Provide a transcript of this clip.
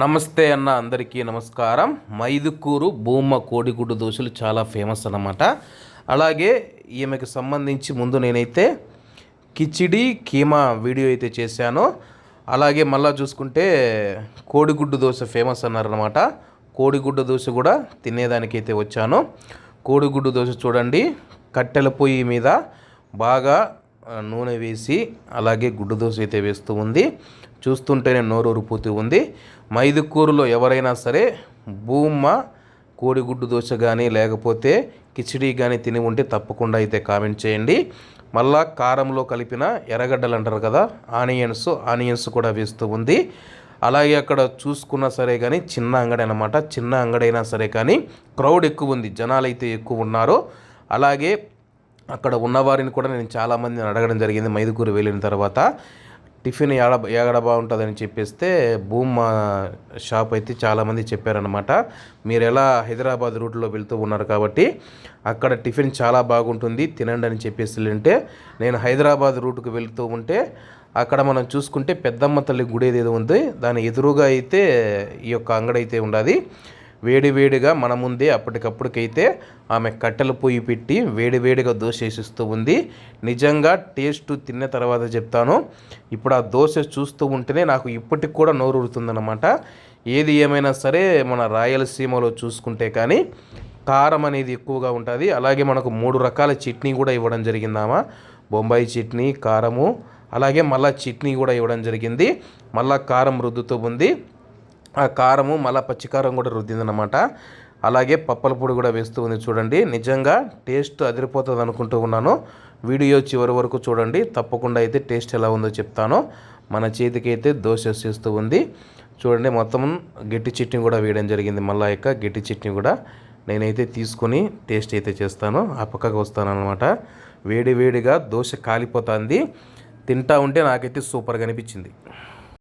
నమస్తే అన్న అందరికీ నమస్కారం. మైదుకూరు భూమ కోడిగుడ్డు దోశలు చాలా ఫేమస్ అన్నమాట. అలాగే ఈమెకు సంబంధించి ముందు నేనైతే కిచిడి కీమా వీడియో అయితే చేశాను. అలాగే మళ్ళీ చూసుకుంటే కోడిగుడ్డు దోశ ఫేమస్ అన్నారనమాట కోడిగుడ్డు దోశ కూడా తినేదానికైతే వచ్చాను. కోడిగుడ్డు దోశ చూడండి కట్టెల పొయ్యి మీద బాగా నూనె వేసి అలాగే గుడ్డు దోశ అయితే వేస్తూ ఉంది. చూస్తుంటేనే నోరు ఊరిపోతూ ఉంది. మైదుకూరులో ఎవరైనా సరే భూమ్మ కోడిగుడ్డు దోశ కానీ లేకపోతే కిచిడి కానీ తిని ఉంటే తప్పకుండా అయితే కామెంట్ చేయండి. మళ్ళా కారంలో కలిపిన ఎర్రగడ్డలు అంటారు కదా ఆనియన్స్ ఆనియన్స్ కూడా వేస్తూ ఉంది. అలాగే అక్కడ చూసుకున్నా సరే కానీ చిన్న అంగడి అనమాట చిన్న అంగడైనా సరే కానీ క్రౌడ్ ఎక్కువ ఉంది. జనాలు అయితే ఎక్కువ ఉన్నారు. అలాగే అక్కడ ఉన్నవారిని కూడా నేను చాలామందిని అడగడం జరిగింది. మైదుకూరు వెళ్ళిన తర్వాత టిఫిన్ ఏడ ఏగడ బాగుంటుందని చెప్పేస్తే భూమ్ షాప్ అయితే చాలామంది చెప్పారనమాట మీరు ఎలా హైదరాబాద్ రూట్లో వెళ్తూ ఉన్నారు కాబట్టి అక్కడ టిఫిన్ చాలా బాగుంటుంది తినండి అని చెప్పేసి అంటే నేను హైదరాబాద్ రూట్కి వెళ్తూ ఉంటే అక్కడ మనం చూసుకుంటే పెద్దమ్మ తల్లి గుడి ఏదో ఉంది. దాని ఎదురుగా అయితే ఈ యొక్క అంగడి అయితే ఉన్నది వేడివేడిగా మన ముందే అప్పటికప్పటికైతే ఆమె కట్టెల పొయ్యి పెట్టి వేడివేడిగా దోశ వేసిస్తూ ఉంది. నిజంగా టేస్ట్ తిన్న తర్వాత చెప్తాను. ఇప్పుడు ఆ దోశ చూస్తూ ఉంటేనే నాకు ఇప్పటికి కూడా నోరు ఊరుతుందన్నమాట ఏది ఏమైనా సరే మన రాయలసీమలో చూసుకుంటే కానీ కారం అనేది ఎక్కువగా ఉంటుంది. అలాగే మనకు మూడు రకాల చట్నీ కూడా ఇవ్వడం జరిగిందామా బొంబాయి చట్నీ కారము అలాగే మళ్ళా చట్నీ కూడా ఇవ్వడం జరిగింది. మళ్ళా కారం రుద్దుతూ ఉంది. ఆ కారము మళ్ళీ పచ్చికారం కూడా రుద్దిందనమాట అలాగే పప్పల పొడి కూడా వేస్తూ ఉంది చూడండి. నిజంగా టేస్ట్ అదిరిపోతుంది అనుకుంటూ ఉన్నాను. వీడియో చివరి వరకు చూడండి. తప్పకుండా అయితే టేస్ట్ ఎలా ఉందో చెప్తాను. మన చేతికి అయితే దోశ చేస్తూ ఉంది. చూడండి మొత్తం గట్టి చట్నీ కూడా వేయడం జరిగింది మళ్ళా యొక్క గట్టి చట్నీ కూడా. నేనైతే తీసుకొని టేస్ట్ అయితే చేస్తాను. ఆ పక్కకు వస్తానమాట వేడి వేడిగా దోశ కాలిపోతుంది. తింటా ఉంటే నాకైతే సూపర్గా అనిపించింది.